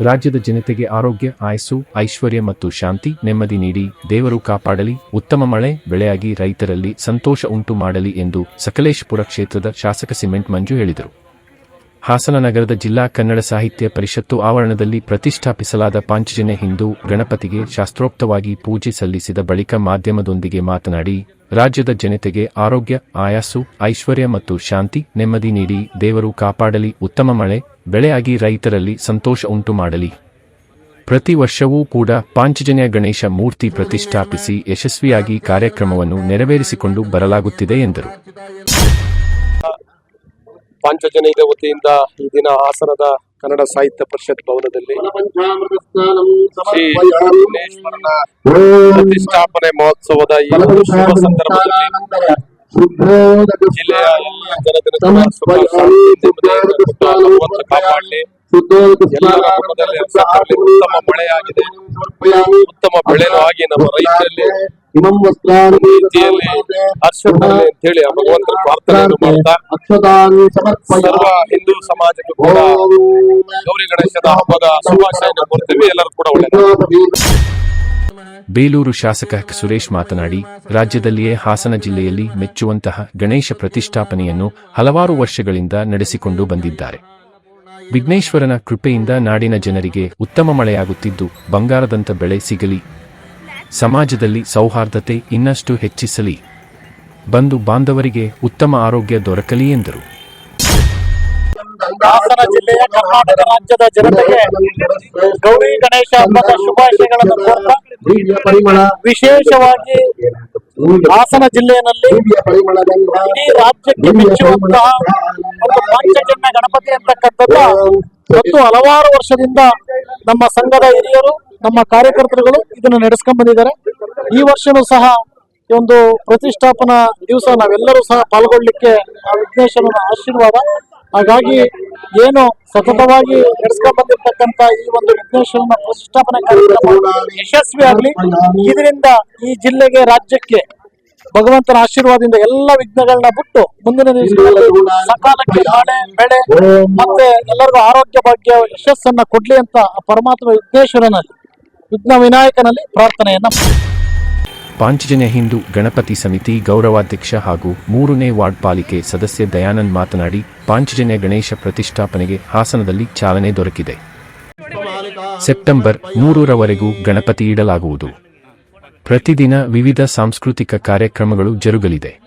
ರಾಜ್ಯದ ಜನತೆಗೆ ಆರೋಗ್ಯ, ಆಯಸ್ಸು, ಐಶ್ವರ್ಯ ಮತ್ತು ಶಾಂತಿ ನೆಮ್ಮದಿ ನೀಡಿ ದೇವರು ಕಾಪಾಡಲಿ, ಉತ್ತಮ ಮಳೆ ಬೆಳೆಯಾಗಿ ರೈತರಲ್ಲಿ ಸಂತೋಷ ಉಂಟು ಮಾಡಲಿ ಎಂದು ಸಕಲೇಶಪುರ ಕ್ಷೇತ್ರದ ಶಾಸಕ ಸಿಮೆಂಟ್ ಮಂಜು ಹೇಳಿದರು. ಹಾಸನ ನಗರದ ಜಿಲ್ಲಾ ಕನ್ನಡ ಸಾಹಿತ್ಯ ಪರಿಷತ್ತು ಆವರಣದಲ್ಲಿ ಪ್ರತಿಷ್ಠಾಪಿಸಲಾದ ಪಾಂಚಜನ್ಯ ಹಿಂದೂ ಗಣಪತಿಗೆ ಶಾಸ್ತ್ರೋಕ್ತವಾಗಿ ಪೂಜೆ ಸಲ್ಲಿಸಿದ ಬಳಿಕ ಮಾಧ್ಯಮದೊಂದಿಗೆ ಮಾತನಾಡಿ, ರಾಜ್ಯದ ಜನತೆಗೆ ಆರೋಗ್ಯ ಆಯಾಸು ಐಶ್ವರ್ಯ ಮತ್ತು ಶಾಂತಿ ನೆಮ್ಮದಿ ನೀಡಿ ದೇವರು ಕಾಪಾಡಲಿ, ಉತ್ತಮ ಮಳೆ ಬೆಳೆಯಾಗಿ ರೈತರಲ್ಲಿ ಸಂತೋಷ ಉಂಟು ಮಾಡಲಿ. ಪ್ರತಿ ವರ್ಷವೂ ಕೂಡ ಪಾಂಚಜನ್ಯ ಗಣೇಶ ಮೂರ್ತಿ ಪ್ರತಿಷ್ಠಾಪಿಸಿ ಯಶಸ್ವಿಯಾಗಿ ಕಾರ್ಯಕ್ರಮವನ್ನು ನೆರವೇರಿಸಿಕೊಂಡು ಬರಲಾಗುತ್ತಿದೆ ಎಂದರು. ಪಾಂಚಜನ್ಯದ ವತಿಯಿಂದ ಈ ದಿನ ಹಾಸನದ ಕನ್ನಡ ಸಾಹಿತ್ಯ ಪರಿಷತ್ ಭವನದಲ್ಲಿ ಪ್ರತಿಷ್ಠಾಪನೆ ಮಹೋತ್ಸವದ ಈ ಶುಭ ಸಂದರ್ಭದಲ್ಲಿ ಜಿಲ್ಲೆಯ ಎಲ್ಲ ಕಾಪಾಡಲಿ. ಉತ್ತಮ ಮಳೆಯಾಗಿದೆ ಉತ್ತಮ ಬೆಳೆನೂ ಆಗಿ ನಮ್ಮ ರೈತರಲ್ಲಿ ರೀತಿಯಲ್ಲಿ ಹರ್ಷ ತರಲಿ ಅಂತ ಹೇಳಿ ಭಗವಂತನ ಪ್ರಾರ್ಥನೆಯನ್ನು ಮಾಡ್ತಾ ಸರ್ವ ಹಿಂದೂ ಸಮಾಜಕ್ಕೂ ಕೂಡ ಗೌರಿ ಗಣೇಶದ ಹಬ್ಬದ ಶುಭಾಶಯನ ಕೊಡ್ತೀವಿ ಎಲ್ಲರೂ ಕೂಡ ಒಳ್ಳೆಯದು ಬೇಲೂರು ಶಾಸಕ ಸುರೇಶ್ ಮಾತನಾಡಿ, ರಾಜ್ಯದಲ್ಲಿಯೇ ಹಾಸನ ಜಿಲ್ಲೆಯಲ್ಲಿ ಮೆಚ್ಚುವಂತಹ ಗಣೇಶ ಪ್ರತಿಷ್ಠಾಪನೆಯನ್ನು ಹಲವಾರು ವರ್ಷಗಳಿಂದ ನಡೆಸಿಕೊಂಡು ಬಂದಿದ್ದಾರೆ. ವಿಘ್ನೇಶ್ವರನ ಕೃಪೆಯಿಂದ ನಾಡಿನ ಜನರಿಗೆ ಉತ್ತಮ ಮಳೆಯಾಗುತ್ತಿದ್ದು ಬಂಗಾರದಂತ ಬೆಳೆ ಸಿಗಲಿ. ಸಮಾಜದಲ್ಲಿ ಸೌಹಾರ್ದತೆ ಇನ್ನಷ್ಟು ಹೆಚ್ಚಿಸಲಿ. ಬಂಧು ಬಾಂಧವರಿಗೆ ಉತ್ತಮ ಆರೋಗ್ಯ ದೊರಕಲಿ ಎಂದರು. ಹಾಸನ ಜಿಲ್ಲೆಯ ಕರ್ನಾಟಕ ರಾಜ್ಯದ ಜನತೆಗೆ ಗೌರಿ ಗಣೇಶ ಹಬ್ಬದ ಶುಭಾಶಯಗಳನ್ನು ಕೋರ್ತಾ ವಿಶೇಷವಾಗಿ ಹಾಸನ ಜಿಲ್ಲೆಯಲ್ಲಿ ಇಡೀ ರಾಜ್ಯಕ್ಕೆ ಮೆಚ್ಚುವಂತಹ ಒಂದು ಪಾಂಚಜನ್ಯ ಗಣಪತಿ ಅಂತಕ್ಕಂಥದ್ದು. ಮತ್ತು ಹಲವಾರು ವರ್ಷದಿಂದ ನಮ್ಮ ಸಂಘದ ಹಿರಿಯರು ನಮ್ಮ ಕಾರ್ಯಕರ್ತರುಗಳು ಇದನ್ನು ನಡೆಸ್ಕೊಂಡ್ ಬಂದಿದ್ದಾರೆ. ಈ ವರ್ಷನೂ ಸಹ ಈ ಒಂದು ಪ್ರತಿಷ್ಠಾಪನಾ ದಿವಸ ನಾವೆಲ್ಲರೂ ಸಹ ಪಾಲ್ಗೊಳ್ಳಿಕ್ಕೆ ಆ ವಿಘ್ನೇಶ್ವರನ ಆಶೀರ್ವಾದ ಹಾಗಾಗಿ ಏನು ಸತತವಾಗಿ ನಡೆಸ್ಕೊಂಡ್ ಬಂದಿರ್ತಕ್ಕಂತ ಈ ಒಂದು ವಿಘ್ನೇಶ್ವರನ ಪ್ರತಿಷ್ಠಾಪನೆ ಕಾರ್ಯಕ್ರಮ ಯಶಸ್ವಿ ಆಗಲಿ. ಇದರಿಂದ ಈ ಜಿಲ್ಲೆಗೆ, ರಾಜ್ಯಕ್ಕೆ ಭಗವಂತನ ಆಶೀರ್ವಾದದಿಂದ ಎಲ್ಲ ವಿಘ್ನಗಳನ್ನ ಬಿಟ್ಟು ಮುಂದಿನ ದಿವಸಗಳಲ್ಲಿ ಸಕಾಲಕ್ಕೆ ಮಳೆ ಬೆಳೆ ಮತ್ತೆ ಎಲ್ಲರಿಗೂ ಆರೋಗ್ಯ ಭಾಗ್ಯ, ಯಶಸ್ಸನ್ನ ಕೊಡ್ಲಿ ಅಂತ ಪರಮಾತ್ಮ ವಿಘ್ನೇಶ್ವರನಲ್ಲಿ, ವಿಘ್ನ ವಿನಾಯಕನಲ್ಲಿ ಪ್ರಾರ್ಥನೆಯನ್ನ ಪಾಂಚಜನ್ಯ ಹಿಂದೂ ಗಣಪತಿ ಸಮಿತಿ ಗೌರವಾಧ್ಯಕ್ಷ ಹಾಗೂ ಮೂರನೇ ವಾರ್ಡ್ ಪಾಲಿಕೆ ಸದಸ್ಯ ದಯಾನಂದ್ ಮಾತನಾಡಿ, ಪಾಂಚಜನ್ಯ ಗಣೇಶ ಪ್ರತಿಷ್ಠಾಪನೆಗೆ ಹಾಸನದಲ್ಲಿ ಚಾಲನೆ ದೊರಕಿದೆ. ಸೆಪ್ಟೆಂಬರ್ ಮೂರರವರೆಗೂ ಗಣಪತಿ ಇಡಲಾಗುವುದು. ಪ್ರತಿದಿನ ವಿವಿಧ ಸಾಂಸ್ಕೃತಿಕ ಕಾರ್ಯಕ್ರಮಗಳು ಜರುಗಲಿದೆ.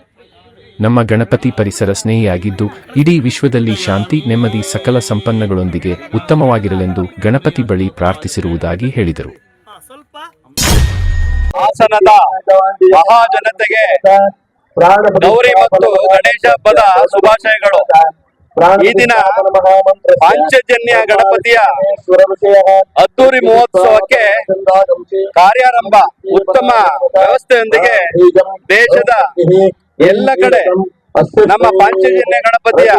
ನಮ್ಮ ಗಣಪತಿ ಪರಿಸರ ಸ್ನೇಹಿಯಾಗಿದ್ದು, ಇಡೀ ವಿಶ್ವದಲ್ಲಿ ಶಾಂತಿ, ನೆಮ್ಮದಿ, ಸಕಲ ಸಂಪನ್ನಗಳೊಂದಿಗೆ ಉತ್ತಮವಾಗಿರಲೆಂದು ಗಣಪತಿ ಬಳಿ ಪ್ರಾರ್ಥಿಸಿರುವುದಾಗಿ ಹೇಳಿದರು. ಹಾಸನದ ಮಹಾಜನತೆಗೆ ಗೌರಿ ಮತ್ತು ಗಣೇಶ ಹಬ್ಬದ ಶುಭಾಶಯಗಳು. ಈ ದಿನ ಪಾಂಚಜನ್ಯ ಗಣಪತಿಯ ಅದ್ದೂರಿ ಮಹೋತ್ಸವಕ್ಕೆ ಕಾರ್ಯಾರಂಭ, ಉತ್ತಮ ವ್ಯವಸ್ಥೆಯೊಂದಿಗೆ ದೇಶದ ಎಲ್ಲ ಕಡೆ ನಮ್ಮ ಪಾಂಚಜನ್ಯ ಗಣಪತಿಯ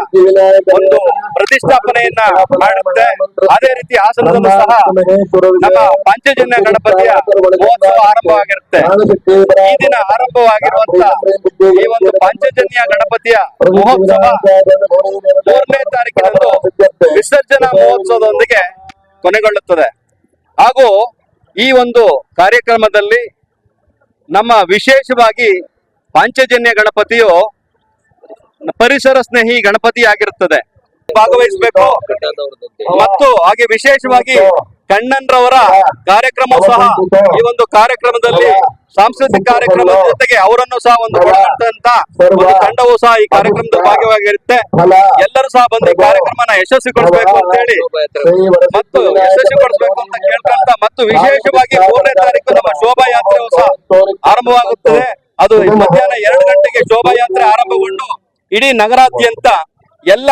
ಒಂದು ಪ್ರತಿಷ್ಠಾಪನೆಯನ್ನ ಮಾಡುತ್ತೆ. ಅದೇ ರೀತಿ ಹಾಸನದಲ್ಲೂ ಸಹ ನಮ್ಮ ಪಾಂಚಜನ್ಯ ಗಣಪತಿಯ ಮಹೋತ್ಸವ ಆರಂಭವಾಗಿರುತ್ತೆ ಈ ದಿನ ಆರಂಭವಾಗಿರುವಂತ ಈ ಒಂದು ಪಾಂಚಜನ್ಯ ಗಣಪತಿಯ ಮಹೋತ್ಸವ ಮೂರನೇ ತಾರೀಕಿನಂದು ವಿಸರ್ಜನಾ ಮಹೋತ್ಸವದೊಂದಿಗೆ ಕೊನೆಗೊಳ್ಳುತ್ತದೆ. ಹಾಗೂ ಈ ಒಂದು ಕಾರ್ಯಕ್ರಮದಲ್ಲಿ ನಮ್ಮ ವಿಶೇಷವಾಗಿ ಪಾಂಚಜನ್ಯ ಗಣಪತಿಯು ಪರಿಸರ ಸ್ನೇಹಿ ಗಣಪತಿ ಆಗಿರುತ್ತದೆ. ಭಾಗವಹಿಸಬೇಕು. ಮತ್ತು ಹಾಗೆ ವಿಶೇಷವಾಗಿ ಕಣ್ಣನ್ರವರ ಕಾರ್ಯಕ್ರಮ ಸಹ ಈ ಒಂದು ಕಾರ್ಯಕ್ರಮದಲ್ಲಿ ಸಾಂಸ್ಕೃತಿಕ ಕಾರ್ಯಕ್ರಮದ ಜೊತೆಗೆ ಅವರನ್ನು ಸಹ ಒಂದು ಒಂದು ತಂಡವು ಸಹ ಈ ಕಾರ್ಯಕ್ರಮದ ಭಾಗವಾಗಿರುತ್ತೆ. ಎಲ್ಲರೂ ಸಹ ಬಂದು ಈ ಯಶಸ್ವಿ ಯಶಸ್ವಿಗೊಳಿಸಬೇಕು ಅಂತ ಹೇಳಿ ಮತ್ತು ಯಶಸ್ವಿಗೊಳಿಸಬೇಕು ಅಂತ ಕೇಳ್ಕೊಂತ ಮತ್ತು ವಿಶೇಷವಾಗಿ ಮೂರನೇ ತಾರೀಕು ನಮ್ಮ ಶೋಭಾ ಶೋಭಾಯಾತ್ರೆಯು ಸಹ ಆರಂಭವಾಗುತ್ತದೆ. ಅದು ಮಧ್ಯಾಹ್ನ ಎರಡು ಗಂಟೆಗೆ ಶೋಭಾಯಾತ್ರೆ ಆರಂಭಗೊಂಡು ಇಡೀ ನಗರಾದ್ಯಂತ ಎಲ್ಲ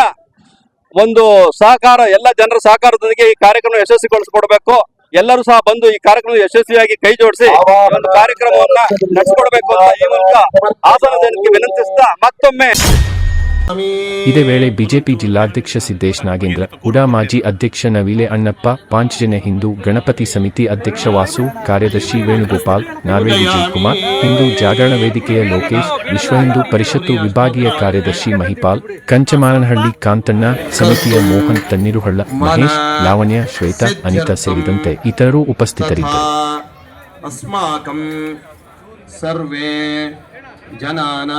ಒಂದು ಸಹಕಾರ ಎಲ್ಲ ಜನರ ಸಹಕಾರದೊಂದಿಗೆ ಈ ಕಾರ್ಯಕ್ರಮ ಯಶಸ್ವಿಗೊಳಿಸಿಕೊಡ್ಬೇಕು. ಎಲ್ಲರೂ ಸಹ ಬಂದು ಈ ಕಾರ್ಯಕ್ರಮ ಯಶಸ್ವಿಯಾಗಿ ಕೈ ಜೋಡಿಸಿ ಒಂದು ಕಾರ್ಯಕ್ರಮವನ್ನ ನಡೆಸಿಕೊಡ್ಬೇಕು ಅಂತ ಈ ಮೂಲಕ ಹಾಸನ ಜನಕ್ಕೆ ವಿನಂತಿಸ್ತಾ ಮತ್ತೊಮ್ಮೆ. ಇದೇ ವೇಳೆ ಬಿಜೆಪಿ ಜಿಲ್ಲಾಧ್ಯಕ್ಷ ಸಿದ್ದೇಶ್ ನಾಗೇಂದ್ರ ಉಡಾ ಮಾಜಿ ಅಧ್ಯಕ್ಷ ನವಿಲೆ ಅಣ್ಣಪ್ಪ ಪಾಂಚಜನ ಹಿಂದೂ ಗಣಪತಿ ಸಮಿತಿ ಅಧ್ಯಕ್ಷ ವಾಸು ಕಾರ್ಯದರ್ಶಿ ವೇಣುಗೋಪಾಲ್ ನಾರ್ವೆ ವಿಜಯ್ ಕುಮಾರ್ ಹಿಂದೂ ಜಾಗರಣ ವೇದಿಕೆಯ ಲೋಕೇಶ್ ವಿಶ್ವ ಹಿಂದೂ ಪರಿಷತ್ತು ವಿಭಾಗೀಯ ಕಾರ್ಯದರ್ಶಿ ಮಹಿಪಾಲ್ ಕಂಚಮಾರನಹಳ್ಳಿ ಕಾಂತಣ್ಣ ಸಮಿತಿಯ ಮೋಹನ್ ತಣ್ಣೀರುಹಳ್ಳ ಮಹೇಶ್ ಲಾವಣ್ಯ ಶ್ವೇತಾ ಅನಿತಾ ಸೇರಿದಂತೆ. ಇತರರು ಉಪಸ್ಥಿತರಿದ್ದರು. ಅಸ್ಮಾಕಂ ಸರ್ವೇ ಜನಾನ.